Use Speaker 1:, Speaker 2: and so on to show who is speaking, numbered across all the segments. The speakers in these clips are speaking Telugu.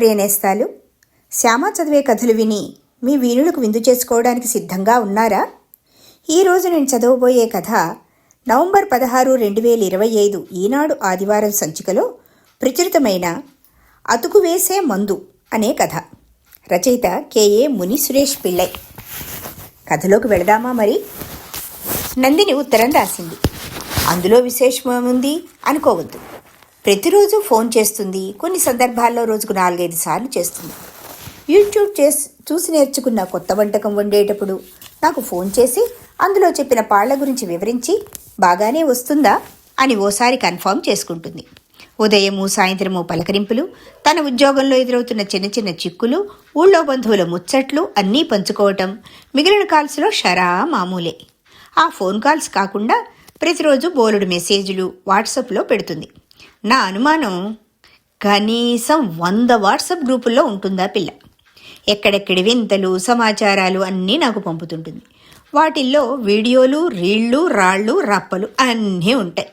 Speaker 1: ప్రియనేస్తాలు శ్యామ చదివే కథలు విని మీ వీణులకు విందు చేసుకోవడానికి సిద్ధంగా ఉన్నారా? ఈరోజు నేను చదవబోయే కథ నవంబర్ పదహారు రెండు వేల ఇరవై ఐదు ఈనాడు ఆదివారం సంచికలో ప్రచురితమైన అతుకు వేసే మందు అనే కథ. రచయిత కెఏ ముని సురేష్ పిళ్ళై. కథలోకి వెళదామా మరి? నందిని ఉత్తరం రాసింది. అందులో విశేషమేముంది? అనుకోవద్దు. ప్రతిరోజు ఫోన్ చేస్తుంది. కొన్ని సందర్భాల్లో రోజుకు నాలుగైదు సార్లు చేస్తుంది. యూట్యూబ్ చేసి చూసి నేర్చుకున్న కొత్త వంటకం వండేటప్పుడు నాకు ఫోన్ చేసి అందులో చెప్పిన పాళ్ళ గురించి వివరించి బాగానే వస్తుందా? అని ఓసారి కన్ఫర్మ్ చేసుకుంటుంది. ఉదయము సాయంత్రము పలకరింపులు తన ఉద్యోగంలో ఎదురవుతున్న చిన్న చిన్న చిక్కులు ఊళ్ళో బంధువుల ముచ్చట్లు అన్నీ పంచుకోవటం మిగిలిన కాల్స్లో షరా మామూలే. ఆ ఫోన్ కాల్స్ కాకుండా ప్రతిరోజు బోలెడు మెసేజ్లు వాట్సాప్లో పెడుతుంది. నా అనుమానం కనీసం వంద వాట్సాప్ గ్రూపుల్లో ఉంటుందా పిల్ల? ఎక్కడెక్కడి వింతలు సమాచారాలు అన్నీ నాకు పంపుతుంటుంది. వాటిల్లో వీడియోలు రీళ్ళు రాళ్ళు రప్పలు అన్నీ ఉంటాయి.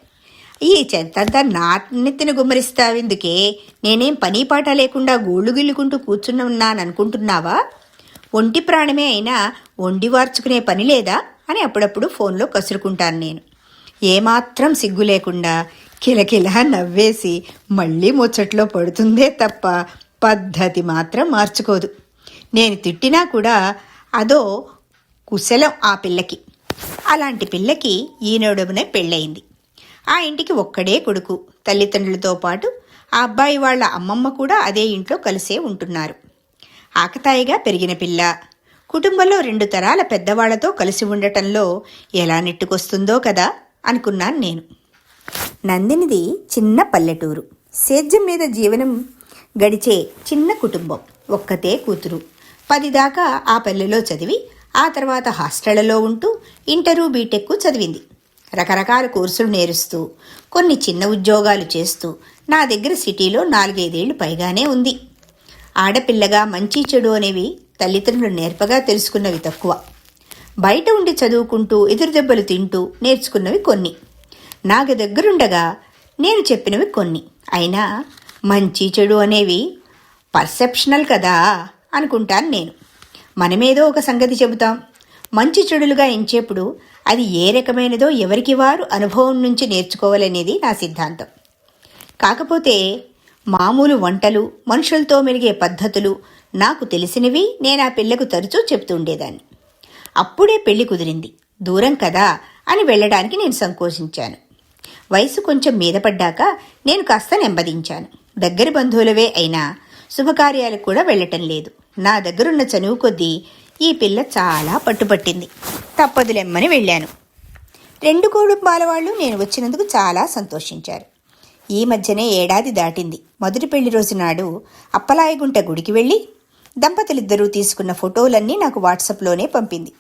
Speaker 1: ఈ చెత్తంతా నా నెత్తిన గుమ్మరిస్తావెందుకే నేనేం పని పాట లేకుండా గోళ్ళు గిల్లుకుంటూ కూర్చున్నాననుకుంటున్నావా? ఒంటి ప్రాణమే అయినా వండి వార్చుకునే పని లేదా? అని అప్పుడప్పుడు ఫోన్లో కసురుకుంటాను నేను. ఏమాత్రం సిగ్గు లేకుండా కిలకిలా నవ్వేసి మళ్ళీ ముచ్చట్లో పడుతుందే తప్ప పద్ధతి మాత్రం మార్చుకోదు. నేను తిట్టినా కూడా అదో కుశలం ఆ పిల్లకి. అలాంటి పిల్లకి ఈనడుమునే పెళ్ళయింది. ఆ ఇంటికి ఒక్కడే కొడుకు. తల్లిదండ్రులతో పాటు ఆ అబ్బాయి వాళ్ళ అమ్మమ్మ కూడా అదే ఇంట్లో కలిసే ఉంటున్నారు. ఆకతాయిగా పెరిగిన పిల్ల. కుటుంబంలో రెండు తరాల పెద్దవాళ్ళతో కలిసి ఉండటంలో ఎలా నెట్టుకొస్తుందో కదా అనుకున్నాను నేను. నందినిది చిన్న పల్లెటూరు. సేద్యం మీద జీవనం గడిచే చిన్న కుటుంబం. ఒక్కతే కూతురు. పది దాకా ఆ పల్లెలో చదివి ఆ తర్వాత హాస్టళ్ళలో ఉంటూ ఇంటరు బీటెక్ చదివింది. రకరకాల కోర్సులు నేరుస్తూ కొన్ని చిన్న ఉద్యోగాలు చేస్తూ నా దగ్గర సిటీలో నాలుగైదేళ్ళు పైగానే ఉంది. ఆడపిల్లగా మంచి చెడు అనేవి తల్లిదండ్రులు నేర్పగా తెలుసుకున్నవి తక్కువ. బయట ఉండి చదువుకుంటూ ఎదురు దెబ్బలు తింటూ నేర్చుకున్నవి కొన్ని. నాకు దగ్గరుండగా నేను చెప్పినవి కొన్ని. అయినా మంచి చెడు అనేవి పర్సెప్షనల్ కదా అనుకుంటాను నేను. మనమేదో ఒక సంగతి చెబుతాం. మంచి చెడులుగా ఎంచేప్పుడు అది ఏ రకమైనదో ఎవరికి వారు అనుభవం నుంచి నేర్చుకోవాలనేది నా సిద్ధాంతం. కాకపోతే మామూలు వంటలు మనుషులతో మెలిగే పద్ధతులు నాకు తెలిసినవి నేను ఆ పిల్లకు తరచూ చెప్తూ ఉండేదాన్ని. అప్పుడే పెళ్ళి కుదిరింది. దూరం కదా అని వెళ్ళడానికి నేను సంకోచించాను. వయసు కొంచెం మీద పడ్డాక నేను కాస్త నెమ్మదించాను. దగ్గర బంధువులవే అయినా శుభకార్యాలకు కూడా వెళ్ళటం లేదు. నా దగ్గరున్న చనువు కొద్దీ ఈ పిల్ల చాలా పట్టుపట్టింది. తప్పదులెమ్మని వెళ్ళాను. రెండు కుటుంబాల వాళ్ళు నేను వచ్చినందుకు చాలా సంతోషించారు. ఈ మధ్యనే ఏడాది దాటింది. మొదటి పెళ్ళి రోజు నాడు అప్పలాయగుంట గుడికి వెళ్ళి దంపతులిద్దరూ తీసుకున్న ఫోటోలన్నీ నాకు వాట్సాప్లోనే పంపింది.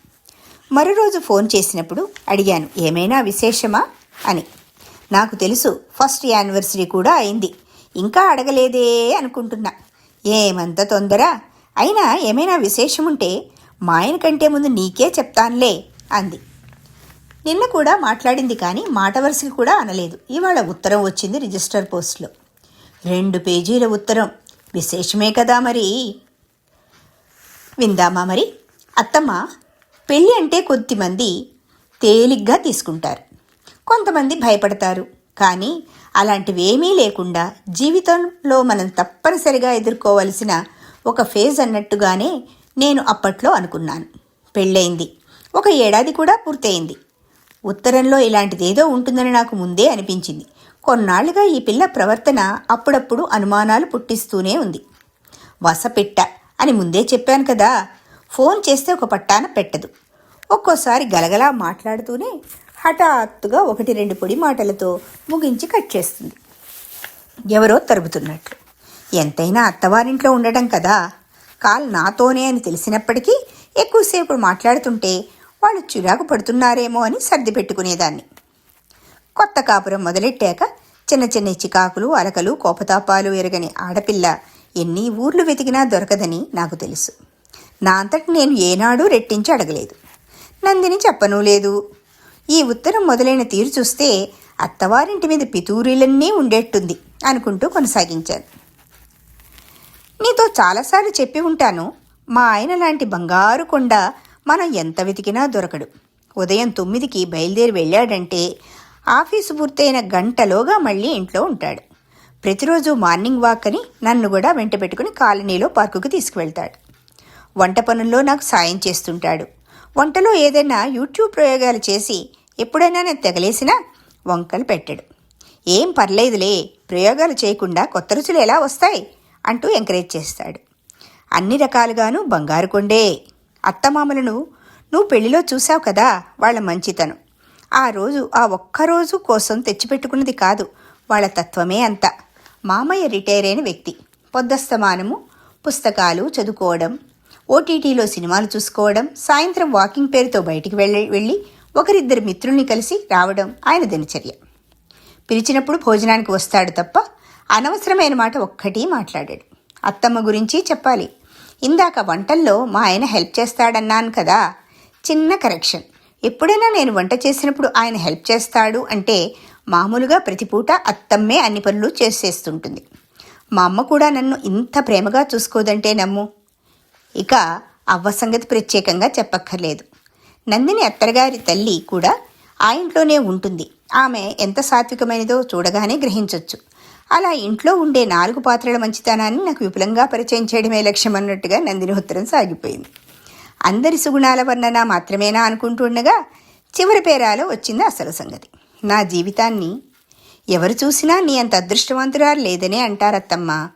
Speaker 1: మరో రోజు ఫోన్ చేసినప్పుడు అడిగాను ఏమైనా విశేషమా? అని. నాకు తెలుసు ఫస్ట్ యానివర్సరీ కూడా అయింది. ఇంకా అడగలేదే అనుకుంటున్నా. ఏమంత తొందర? అయినా ఏమైనా విశేషముంటే మా ఆయన కంటే ముందు నీకే చెప్తానులే అంది. నిన్న కూడా మాట్లాడింది కానీ మాట వరుసలు కూడా అనలేదు. ఇవాళ ఉత్తరం వచ్చింది రిజిస్టర్ పోస్ట్లో. రెండు పేజీల ఉత్తరం. విశేషమే కదా మరి. విందామా మరి? అత్తమ్మ పెళ్ళి అంటే కొద్దిమంది తేలిగ్గా తీసుకుంటారు. కొంతమంది భయపడతారు. కానీ అలాంటివేమీ లేకుండా జీవితంలో మనం తప్పనిసరిగా ఎదుర్కోవలసిన ఒక ఫేజ్ అన్నట్టుగానే నేను అప్పట్లో అనుకున్నాను. పెళ్ళయింది. ఒక ఏడాది కూడా పూర్తయింది. ఉత్తరంలో ఇలాంటిదేదో ఉంటుందని నాకు ముందే అనిపించింది. కొన్నాళ్ళుగా ఈ పిల్ల ప్రవర్తన అప్పుడప్పుడు అనుమానాలు పుట్టిస్తూనే ఉంది. వసపెట్ట అని ముందే చెప్పాను కదా ఫోన్ చేస్తే ఒక పట్టాన పెట్టదు. ఒక్కోసారి గలగలా మాట్లాడుతూనే హఠాత్తుగా ఒకటి రెండు పొడి మాటలతో ముగించి కట్ చేస్తుంది. ఎవరో తరుపుతున్నట్లు. ఎంతైనా అత్తవారింట్లో ఉండటం కదా. కాల్ నాతోనే అని తెలిసినప్పటికీ ఎక్కువసేపు మాట్లాడుతుంటే వాళ్ళు చిరాకు పడుతున్నారేమో అని సర్ది పెట్టుకునేదాన్ని. కొత్త కాపురం మొదలెట్టాక చిన్న చిన్న చికాకులు అలకలు కోపతాపాలు ఎరగని ఆడపిల్ల ఎన్ని ఊర్లు వెతికినా దొరకదని నాకు తెలుసు. నా అంతటి నేను ఏనాడూ రెట్టించి అడగలేదు. నందిని చెప్పనూ లేదు. ఈ ఉత్తరం మొదలైన తీరు చూస్తే అత్తవారింటి మీద పితూరీలన్నీ ఉండేట్టుంది అనుకుంటూ కొనసాగించాను నీతో చాలాసార్లు చెప్పి ఉంటాను మా ఆయన లాంటి బంగారు కొండ మనం ఎంత వెతికినా దొరకడు. ఉదయం తొమ్మిదికి బయలుదేరి వెళ్ళాడంటే ఆఫీసు పూర్తయిన గంటలోగా మళ్ళీ ఇంట్లో ఉంటాడు. ప్రతిరోజు మార్నింగ్ వాక్ అని నన్ను కూడా వెంట పెట్టుకుని కాలనీలో పార్కుకు తీసుకువెళ్తాడు. వంట పనుల్లో నాకు సాయం చేస్తుంటాడు. వంటలో ఏదైనా యూట్యూబ్ ప్రయోగాలు చేసి ఎప్పుడైనా నేను తెగలేసినా వంకలు పెట్టాడు. ఏం పర్లేదులే ప్రయోగాలు చేయకుండా కొత్త రుచులు ఎలా వస్తాయి? అంటూ ఎంకరేజ్ చేస్తాడు. అన్ని రకాలుగాను బంగారు కొండే. అత్తమామలను నువ్వు పెళ్ళిలో చూసావు కదా వాళ్ళ మంచితనం. ఆ రోజు ఆ ఒక్కరోజు కోసం తెచ్చిపెట్టుకున్నది కాదు వాళ్ళ తత్వమే అంత. మామయ్య రిటైర్ అయిన వ్యక్తి. పొద్దస్తమానము పుస్తకాలు చదువుకోవడం ఓటీటీలో సినిమాలు చూసుకోవడం సాయంత్రం వాకింగ్ పేరుతో బయటికి వెళ్ళి వెళ్ళి ఒకరిద్దరు మిత్రుల్ని కలిసి రావడం ఆయన దినచర్య. పిలిచినప్పుడు భోజనానికి వస్తాడు తప్ప అనవసరమైన మాట ఒక్కటి మాట్లాడాడు. అత్తమ్మ గురించి చెప్పాలి. ఇందాక వంటల్లో మా ఆయన హెల్ప్ చేస్తాడన్నాను కదా. చిన్న కరెక్షన్. ఎప్పుడైనా నేను వంట చేసినప్పుడు ఆయన హెల్ప్ చేస్తాడు అంటే మామూలుగా ప్రతి పూట అత్తమ్మే అన్ని పనులు చేసేస్తుంటుంది. మా అమ్మ కూడా నన్ను ఇంత ప్రేమగా చూసుకోదంటే నమ్ము. ఇక అవ్వ సంగతి ప్రత్యేకంగా చెప్పక్కర్లేదు. నందిని అత్తరగారి తల్లి కూడా ఆ ఇంట్లోనే ఉంటుంది. ఆమె ఎంత సాత్వికమైనదో చూడగానే గ్రహించవచ్చు అలా ఇంట్లో ఉండే నాలుగు పాత్రల మంచితనాన్ని నాకు విపులంగా పరిచయం చేయడమే లక్ష్యం అన్నట్టుగా నందిని ఉత్తరం సాగిపోయింది. అందరి సుగుణాల వర్ణన మాత్రమేనా అనుకుంటుండగా చివరి పేరాలో వచ్చింది అసలు సంగతి. నా జీవితాన్ని ఎవరు చూసినా నీ అంత అదృష్టవంతురాలు లేదనే అంటారత్తమ్మ.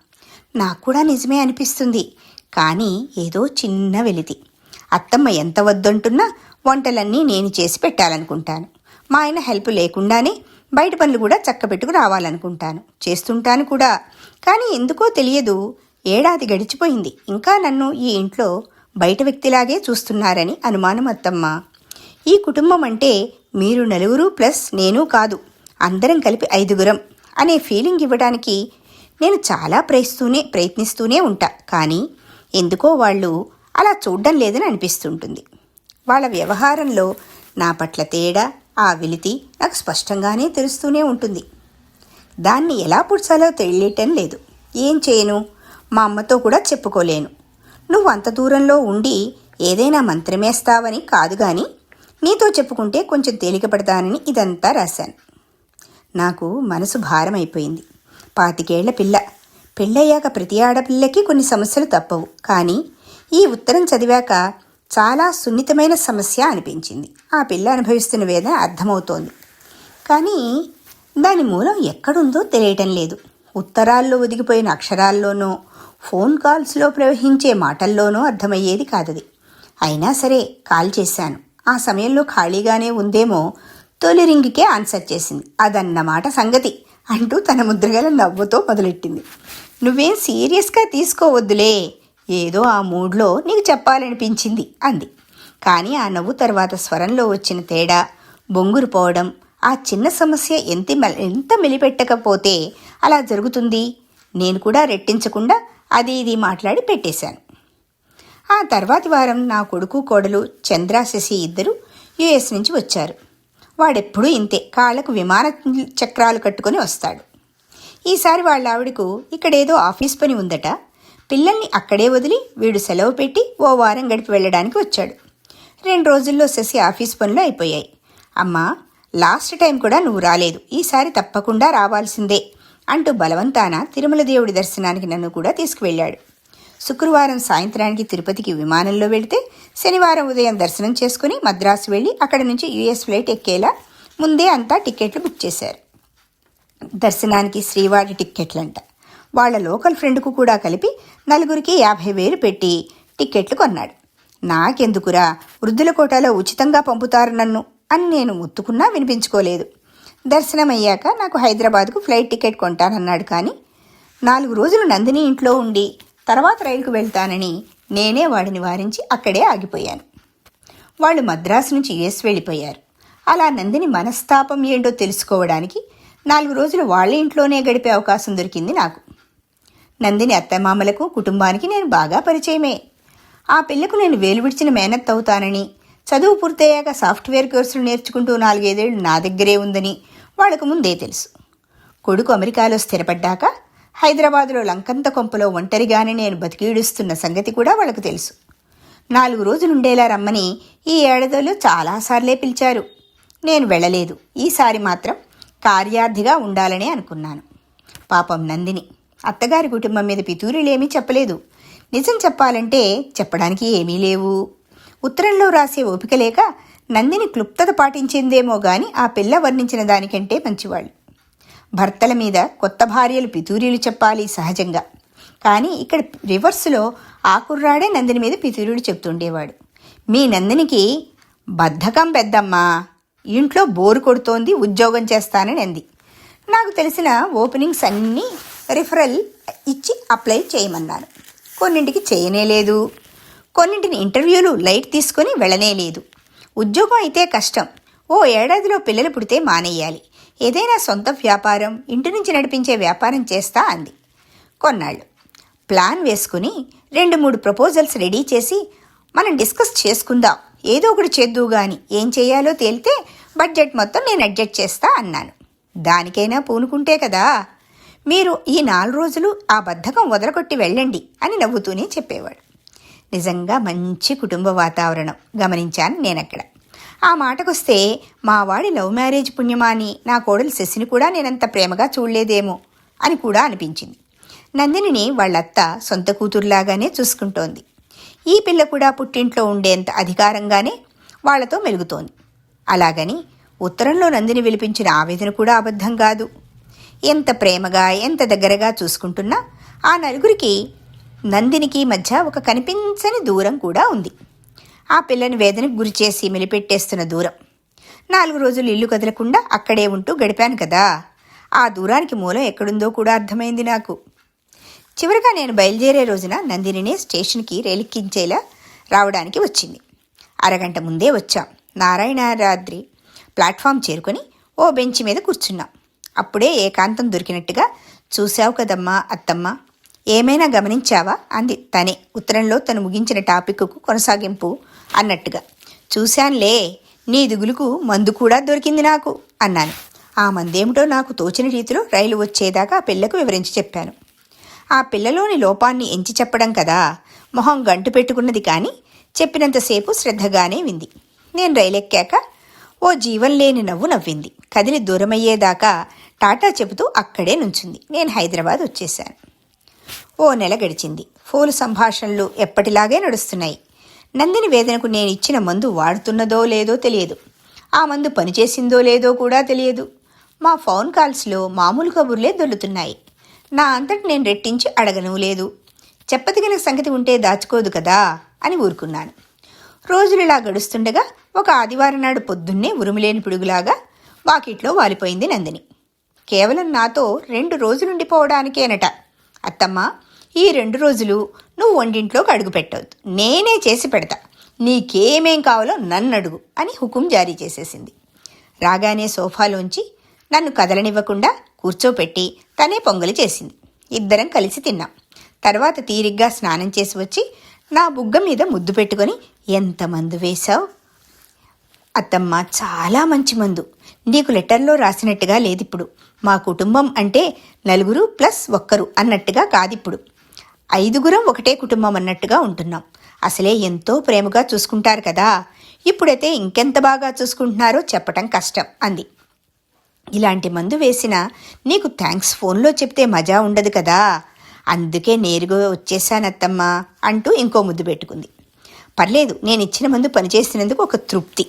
Speaker 1: నాకు కూడా నిజమే అనిపిస్తుంది. కానీ ఏదో చిన్న వెలితి. అత్తమ్మ ఎంత వద్దంటున్నా వంటలన్నీ నేను చేసి పెట్టాలనుకుంటాను. మా ఆయన హెల్ప్ లేకుండానే బయట పనులు కూడా చక్కబెట్టుకు రావాలనుకుంటాను. చేస్తుంటాను కూడా. కానీ ఎందుకో తెలియదు. ఏడాది గడిచిపోయింది. ఇంకా నన్ను ఈ ఇంట్లో బయట వ్యక్తిలాగే చూస్తున్నారని అనుమానం అత్తమ్మ. ఈ కుటుంబం అంటే మీరు నలుగురు ప్లస్ నేను కాదు. అందరం కలిపి ఐదుగురం అనే ఫీలింగ్ ఇవ్వడానికి నేను చాలా ప్రయత్నిస్తూనే ప్రయత్నిస్తూనే ఉంటా. కానీ ఎందుకో వాళ్ళు అలా చూడడం లేదని అనిపిస్తుంటుంది. వాళ్ళ వ్యవహారంలో నా పట్ల తేడా ఆ వెలితి నాకు స్పష్టంగానే తెలుస్తూనే ఉంటుంది. దాన్ని ఎలా పుడ్చాలో తెలియటం లేదు. ఏం చేయను? మా అమ్మతో కూడా చెప్పుకోలేను. నువ్వు అంత దూరంలో ఉండి ఏదైనా మంత్రమేస్తావని కాదు కానీ నీతో చెప్పుకుంటే కొంచెం తేలికపడతానని ఇదంతా రాశాను. నాకు మనసు భారమైపోయింది. పాతికేళ్ళ పిల్ల. పెళ్ళయ్యాక ప్రతి ఆడపిల్లకి కొన్ని సమస్యలు తప్పవు. కానీ ఈ ఉత్తరం చదివాక చాలా సున్నితమైన సమస్య అనిపించింది. ఆ పిల్ల అనుభవిస్తున్న వేదన అర్థమవుతోంది. కానీ దాని మూలం ఎక్కడుందో తెలియటం లేదు. ఉత్తరాల్లో ఒదిగిపోయిన అక్షరాల్లోనో ఫోన్ కాల్స్లో ప్రవహించే మాటల్లోనో అర్థమయ్యేది కాదది. అయినా సరే కాల్ చేశాను. ఆ సమయంలో ఖాళీగానే ఉందేమో తొలి రింగ్కే ఆన్సర్ చేసింది. అదన్నమాట సంగతి. అంటూ తన ముద్రగల నవ్వుతో మొదలెట్టింది. నువ్వేం సీరియస్గా తీసుకోవద్దులే. ఏదో ఆ మూడ్లో నీకు చెప్పాలనిపించింది అంది. కానీ ఆ నవ్వు తర్వాత స్వరంలో వచ్చిన తేడా బొంగురు పోవడం ఆ చిన్న సమస్య ఎంత మె- ఎంత మెలిపెట్టకపోతే అలా జరుగుతుంది? నేను కూడా రెట్టించకుండా అది ఇది మాట్లాడి పెట్టేశాను. ఆ తర్వాతి వారం నా కొడుకు కోడలు చంద్రాశశి ఇద్దరు యుఎస్ నుంచి వచ్చారు. వాడెప్పుడూ ఇంతే. కాళ్ళకు విమాన చక్రాలు కట్టుకొని వస్తాడు. ఈసారి వాళ్ళ ఆవిడకు ఇక్కడేదో ఆఫీస్ పని ఉందట. పిల్లల్ని అక్కడే వదిలి వీడు సెలవు పెట్టి ఓ వారం గడిపి వెళ్ళడానికి వచ్చాడు. రెండు రోజుల్లో శశి ఆఫీస్ పనులు అయిపోయాయి. అమ్మా లాస్ట్ టైం కూడా నువ్వు రాలేదు. ఈసారి తప్పకుండా రావాల్సిందే అంటూ బలవంతాన తిరుమల దేవుడి దర్శనానికి నన్ను కూడా తీసుకువెళ్ళాడు. శుక్రవారం సాయంత్రానికి తిరుపతికి విమానంలో వెళితే శనివారం ఉదయం దర్శనం చేసుకుని మద్రాసు వెళ్ళి అక్కడి నుంచి యుఎస్ ఫ్లైట్ ఎక్కేలా ముందే అంతా టికెట్లు బుక్ చేశారు. దర్శనానికి శ్రీవారి టిక్కెట్లంట. వాళ్ళ లోకల్ ఫ్రెండ్కు కూడా కలిపి నలుగురికి యాభై వేలు పెట్టి టిక్కెట్లు కొన్నాడు. నాకెందుకురా వృద్ధుల కోటాలో ఉచితంగా పంపుతారు నన్ను అని నేను ముత్తుకున్నా వినిపించుకోలేదు. దర్శనం అయ్యాక నాకు హైదరాబాద్కు ఫ్లైట్ టికెట్ కొంటానన్నాడు కానీ నాలుగు రోజులు నందిని ఇంట్లో ఉండి తర్వాత రైలుకు వెళ్తానని నేనే వాడిని వారించి అక్కడే ఆగిపోయాను. వాళ్ళు మద్రాసు నుంచి యుఎస్ వెళ్ళిపోయారు. అలా నందిని మనస్తాపం ఏంటో తెలుసుకోవడానికి నాలుగు రోజులు వాళ్ళ ఇంట్లోనే గడిపే అవకాశం దొరికింది నాకు. నందిని అత్తమామలకు కుటుంబానికి నేను బాగా పరిచయమే. ఆ పిల్లకు నేను వేలు విడిచిన మేనత్ అవుతానని చదువు పూర్తయ్యాక సాఫ్ట్వేర్ కోర్సులు నేర్చుకుంటూ నాలుగైదేళ్ళు నా దగ్గరే ఉందని వాళ్ళకు ముందే తెలుసు. కొడుకు అమెరికాలో స్థిరపడ్డాక హైదరాబాదులో లంకంత కొంపలో ఒంటరిగానే నేను బతికీడుస్తున్న సంగతి కూడా వాళ్ళకు తెలుసు. నాలుగు రోజులుండేలా రమ్మని ఈ ఏడాదిలో చాలాసార్లే పిలిచారు. నేను వెళ్ళలేదు. ఈసారి మాత్రం కార్యార్థిగా ఉండాలనే అనుకున్నాను. పాపం నందిని. అత్తగారి కుటుంబం మీద పితూరులేమీ చెప్పలేదు. నిజం చెప్పాలంటే చెప్పడానికి ఏమీ లేవు. ఉత్తరంలో రాసే ఓపిక లేక నందిని క్లుప్తత పాటించిందేమో గాని ఆ పిల్ల వర్ణించిన దానికంటే మంచివాళ్ళు. భర్తల మీద కొత్త భార్యలు పితూరీలు చెప్పాలి సహజంగా. కానీ ఇక్కడ రివర్స్లో ఆ కుర్రాడే నందిని మీద పితూరుడు చెప్తుండేవాడు. మీ నందినికి బద్ధకం పెద్దమ్మా ఇంట్లో బోరు కొడుతోంది ఉద్యోగం చేస్తానని అంది. నాకు తెలిసిన ఓపెనింగ్స్ అన్నీ రిఫరల్ ఇచ్చి అప్లై చేయమన్నాను కొన్నింటికి చేయనే లేదు. కొన్నింటిని ఇంటర్వ్యూలు లైట్ తీసుకొని వెళ్ళనే లేదు. ఉద్యోగం అయితే కష్టం. ఓ ఏడాదిలో పిల్లలు పుడితే మానేయాలి. ఏదైనా సొంత వ్యాపారం ఇంటి నుంచి నడిపించే వ్యాపారం చేస్తా అంది. కొన్నాళ్ళు. ప్లాన్ వేసుకుని రెండు మూడు ప్రపోజల్స్ రెడీ చేసి మనం డిస్కస్ చేసుకుందాం. ఏదో ఒకటి చేద్దు గాని ఏం చేయాలో తేలితే బడ్జెట్ మొత్తం నేను అడ్జస్ట్ చేస్తా అన్నాను. దానికైనా పూనుకుంటే కదా. మీరు ఈ నాలుగు రోజులు ఆ బద్ధకం వదలకొట్టి వెళ్ళండి అని నవ్వుతూనే చెప్పేవాడు. నిజంగా మంచి కుటుంబ వాతావరణం. గమనించాను నేనక్కడ. ఆ మాటకొస్తే మావాడి లవ్ మ్యారేజ్ పుణ్యమాని నా కోడలు శశిని కూడా నేనంత ప్రేమగా చూడలేదేమో అని కూడా అనిపించింది. నందినిని వాళ్ళత్త సొంత కూతురులాగానే చూసుకుంటోంది. ఈ పిల్ల కూడా పుట్టింట్లో ఉండేంత అధికారంగానే వాళ్ళతో మెలుగుతోంది. అలాగని ఉత్తరంలో నందిని విలిపించిన ఆవేదన కూడా అబద్ధం కాదు. ఎంత ప్రేమగా ఎంత దగ్గరగా చూసుకుంటున్నా ఆ నలుగురికి నందినికి మధ్య ఒక కనిపించని దూరం కూడా ఉంది. ఆ పిల్లని వేదనకు గురిచేసి మెలిపెట్టేస్తున్న దూరం. నాలుగు రోజులు ఇల్లు కదలకుండా అక్కడే ఉంటూ గడిపాను కదా. ఆ దూరానికి మూలం ఎక్కడుందో కూడా అర్థమైంది నాకు. చివరిగా నేను బయలుదేరే రోజున నందినినే స్టేషన్కి రైలెక్కించేలా రావడానికి వచ్చింది. అరగంట ముందే వచ్చాం. నారాయణరాద్రి ప్లాట్ఫామ్ చేరుకొని ఓ బెంచ్ మీద కూర్చున్నాం. అప్పుడే ఏకాంతం దొరికినట్టుగా చూశావు కదమ్మా అత్తమ్మ ఏమైనా గమనించావా? అంది తనే. ఉత్తరంలో తను ముగించిన టాపిక్కు కొనసాగింపు అన్నట్టుగా. చూశానులే నీ దిగులుకు మందు కూడా దొరికింది నాకు అన్నాను. ఆ మందేమిటో నాకు తోచిన రీతిలో రైలు వచ్చేదాకా పిల్లకు వివరించి చెప్పాను. ఆ పిల్లలోని లోపాన్ని ఎంచి చెప్పడం కదా మొహం గంటు పెట్టుకున్నది కానీ చెప్పినంతసేపు శ్రద్ధగానే వింది. నేను రైలెక్కాక ఓ జీవం లేని నవ్వు నవ్వింది. కదిలి దూరమయ్యేదాకా టాటా చెబుతూ అక్కడే నుంచింది. నేను హైదరాబాద్ వచ్చేశాను. ఓ నెల గడిచింది. ఫోన్ సంభాషణలు ఎప్పటిలాగే నడుస్తున్నాయి. నందిని వేదనకు నేను ఇచ్చిన మందు వాడుతున్నదో లేదో తెలియదు. ఆ మందు పనిచేసిందో లేదో కూడా తెలియదు. మా ఫోన్ కాల్స్లో మామూలు కబుర్లే దొల్లుతున్నాయి నా అంతటి నేను రెట్టించి అడగను లేదు. చెప్పదగిన సంగతి ఉంటే దాచుకోదు కదా అని ఊరుకున్నాను. రోజులు గడుస్తుండగా ఒక ఆదివారం నాడు పొద్దున్నే ఉరుములేని పిడుగులాగా వాకిట్లో వాలిపోయింది నందిని. కేవలం నాతో రెండు రోజులుండిపోవడానికేనట. అత్తమ్మ ఈ రెండు రోజులు నువ్వు వంటింట్లోకి అడుగు పెట్టవద్దు నేనే చేసి పెడతా. నీకేమేం కావాలో నన్ను అడుగు అని హుకుం జారీ చేసేసింది. రాగానే సోఫాలోంచి నన్ను కదలనివ్వకుండా కూర్చోపెట్టి తనే పొంగలి చేసింది. ఇద్దరం కలిసి తిన్నాం. తర్వాత తీరిగ్గా స్నానం చేసి వచ్చి నా బుగ్గ మీద ముద్దు పెట్టుకొని ఎంత మందు వేశావు? అత్తమ్మ చాలా మంచి మందు. నీకు లెటర్లో రాసినట్టుగా లేదిప్పుడు. మా కుటుంబం అంటే నలుగురు ప్లస్ ఒక్కరు అన్నట్టుగా కాదిప్పుడు. ఐదుగురం ఒకటే కుటుంబం అన్నట్టుగా ఉంటున్నాం. అసలే ఎంతో ప్రేమగా చూసుకుంటారు కదా. ఇప్పుడైతే ఇంకెంత బాగా చూసుకుంటున్నారో చెప్పటం కష్టం అంది. ఇలాంటి మందు వేసిన నీకు థ్యాంక్స్ ఫోన్లో చెప్తే మజా ఉండదు కదా. అందుకే నేరుగా వచ్చేసానత్తమ్మా అంటూ ఇంకో ముద్దు పెట్టుకుంది. పర్లేదు నేను ఇచ్చిన మందు పనిచేసినందుకు ఒక తృప్తి.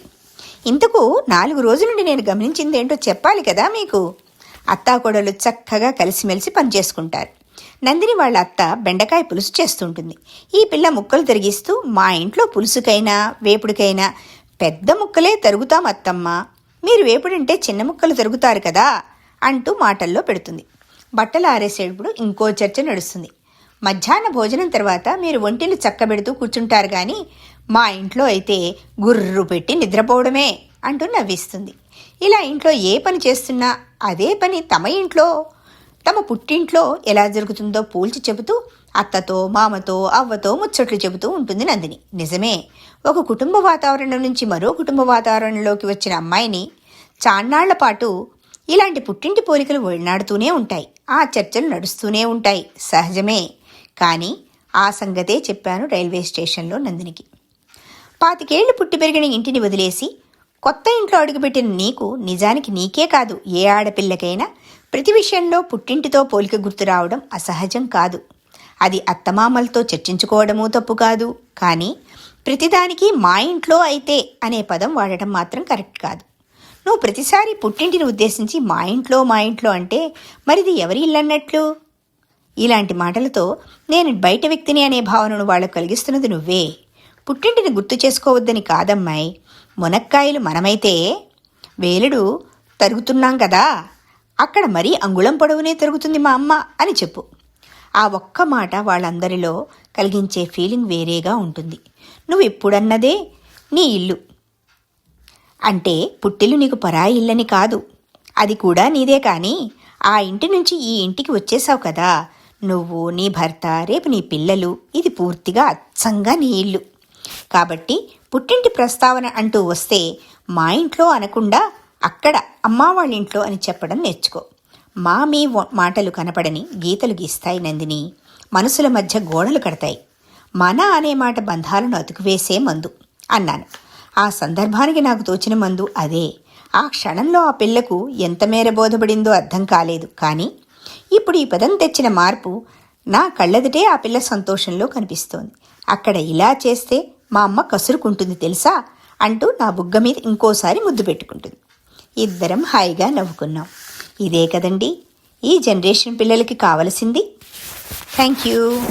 Speaker 1: ఇంతకు నాలుగు రోజుల నుండి నేను గమనించింది ఏంటో చెప్పాలి కదా మీకు. అత్తాకోడలు చక్కగా కలిసిమెలిసి పనిచేసుకుంటారు. నందిని వాళ్ళ అత్త బెండకాయ పులుసు చేస్తుంటుంది. ఈ పిల్ల ముక్కలు తిరిగిస్తూ మా ఇంట్లో పులుసుకైనా వేపుడికైనా పెద్ద ముక్కలే తరుగుతాం అత్తమ్మ. మీరు వేపుడంటే చిన్న ముక్కలు తరుగుతారు కదా అంటూ మాటల్లో పెడుతుంది. బట్టలు ఆరేసేటప్పుడు ఇంకో చర్చ నడుస్తుంది. మధ్యాహ్న భోజనం తర్వాత మీరు ఒంటిని చక్కబెడుతూ కూర్చుంటారు కానీ మా ఇంట్లో అయితే గుర్రు పెట్టి నిద్రపోవడమే అంటూ నవ్విస్తుంది. ఇలా ఇంట్లో ఏ పని చేస్తున్నా అదే పని తమ ఇంట్లో తమ పుట్టింట్లో ఎలా జరుగుతుందో పోల్చి చెబుతూ అత్తతో మామతో అవ్వతో ముచ్చట్లు చెబుతూ ఉంటుంది నందిని. నిజమే. ఒక కుటుంబ వాతావరణం నుంచి మరో కుటుంబ వాతావరణంలోకి వచ్చిన అమ్మాయిని చాన్నాళ్ళ పాటు ఇలాంటి పుట్టింటి పోలికలు వెళ్ళనాడుతూనే ఉంటాయి. ఆ చర్చలు నడుస్తూనే ఉంటాయి. సహజమే. కానీ ఆ సంగతే చెప్పాను రైల్వే స్టేషన్లో నందినికి. పాతికేళ్ళు పుట్టి పెరిగిన ఇంటిని వదిలేసి కొత్త ఇంట్లో అడుగుపెట్టిన నీకు నిజానికి నీకే కాదు. ఏ ఆడపిల్లకైనా ప్రతి విషయంలో పుట్టింటితో పోలిక గుర్తు రావడం అసహజం కాదు. అది అత్తమామలతో చర్చించుకోవడమూ తప్పు కాదు. కానీ ప్రతిదానికి మా ఇంట్లో అయితే అనే పదం వాడటం మాత్రం కరెక్ట్ కాదు. నువ్వు ప్రతిసారి పుట్టింటిని ఉద్దేశించి మా ఇంట్లో మా ఇంట్లో అంటే మరిది ఎవరి ఇల్లు అన్నట్లు? ఇలాంటి మాటలతో నేను బయట వ్యక్తిని అనే భావనను వాళ్ళకు కలిగిస్తున్నది నువ్వే. పుట్టింటిని గుర్తు చేసుకోవద్దని కాదమ్మాయి. మునక్కాయలు మనమైతే వేలుడు తరుగుతున్నాం కదా? అక్కడ మరీ అంగుళం పొడవునే తిరుగుతుంది మా అమ్మ అని చెప్పు. ఆ ఒక్క మాట వాళ్ళందరిలో కలిగించే ఫీలింగ్ వేరేగా ఉంటుంది. నువ్వు ఎప్పుడన్నదే నీ ఇల్లు. అంటే పుట్టిల్లు నీకు పరాయి ఇల్లని కాదు. అది కూడా నీదే కానీ ఆ ఇంటి నుంచి ఈ ఇంటికి వచ్చేసావు కదా. నువ్వు నీ భర్త రేపు నీ పిల్లలు ఇది పూర్తిగా అచ్చంగా నీ ఇల్లు. కాబట్టి పుట్టింటి ప్రస్తావన అంటూ వస్తే మా ఇంట్లో అనకుండా అక్కడ అమ్మా వాళ్ళ ఇంట్లో అని చెప్పడం నేర్చుకో. మా మీ మాటలు కనపడని గీతలు గీస్తాయి నందిని. మనసుల మధ్య గోడలు కడతాయి. మన అనే మాట బంధాలను అతుకువేసే మందు అన్నాను. ఆ సందర్భానికి నాకు తోచిన మందు అదే. ఆ క్షణంలో ఆ పిల్లకు ఎంత మేర బోధపడిందో అర్థం కాలేదు కానీ ఇప్పుడు ఈ పదం తెచ్చిన మార్పు నా కళ్ళెదుటే ఆ పిల్ల సంతోషంలో కనిపిస్తోంది. అక్కడ ఇలా చేస్తే మా అమ్మ కసురుకుంటుంది తెలుసా? అంటూ నా బుగ్గ మీద ఇంకోసారి ముద్దు పెట్టుకుంటుంది. ఇద్దరం హాయిగా నవ్వుకున్నాం. ఇదే కదండి? ఈ జనరేషన్ పిల్లలకి కావలసింది. Thank you.